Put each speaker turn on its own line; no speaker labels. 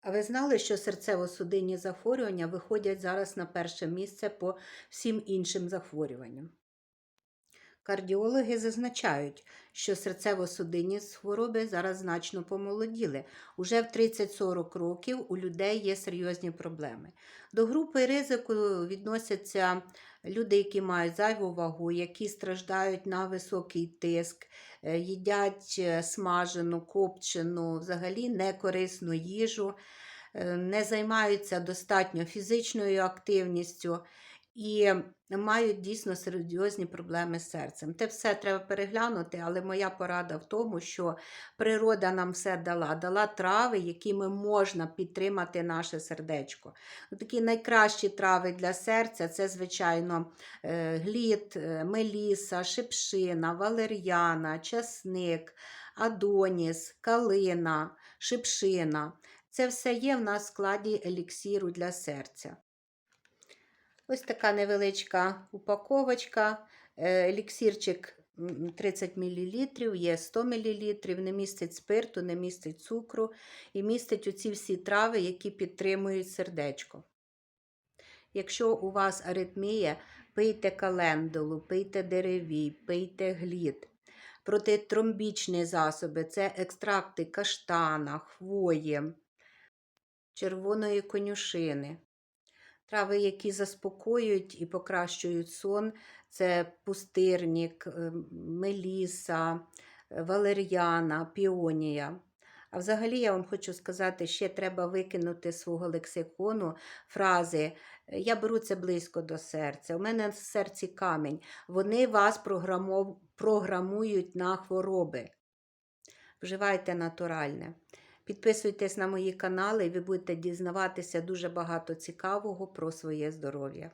А ви знали, що серцево-судинні захворювання виходять зараз на перше місце по всім іншим захворюванням? Кардіологи зазначають, що серцево-судинні хвороби зараз значно помолоділи. Уже в 30-40 років у людей є серйозні проблеми. До групи ризику відносяться люди, які мають зайву вагу, які страждають на високий тиск, е, їдять е, смажену, копчену, взагалі некорисну їжу, е, не займаються достатньо фізичною активністю і мають дійсно серйозні проблеми з серцем. Те все треба переглянути, але моя порада в тому, що природа нам все дала, дала трави, якими можна підтримати наше сердечко. Ну, Такі найкращі трави для серця це, звичайно, е, глід, е, меліса, шипшина, валер'яна, часник, адоніс, калина, шипшина. Це все є в нас в складі еліксіру для серця. Ось така невеличка упаковочка. Е, Еліксірчик 30 мл, є 100 мл, не містить спирту, не містить цукру і містить оці всі трави, які підтримують сердечко. Якщо у вас аритмія, пийте календулу, пийте деревій, пийте глід. Протитромбічні засоби це екстракти каштана, хвої, червоної конюшини. Трави, які заспокоюють і покращують сон, це пустирник, е, меліса, е, валер'яна, піонія. А взагалі я вам хочу сказати, ще треба викинути з свого лексикону фрази Я беру це близько до серця, у мене в серці камінь. Вони вас програмують на хвороби. Вживайте натуральне. Підписуйтесь на мої канали, і ви будете дізнаватися дуже багато цікавого про своє здоров'я.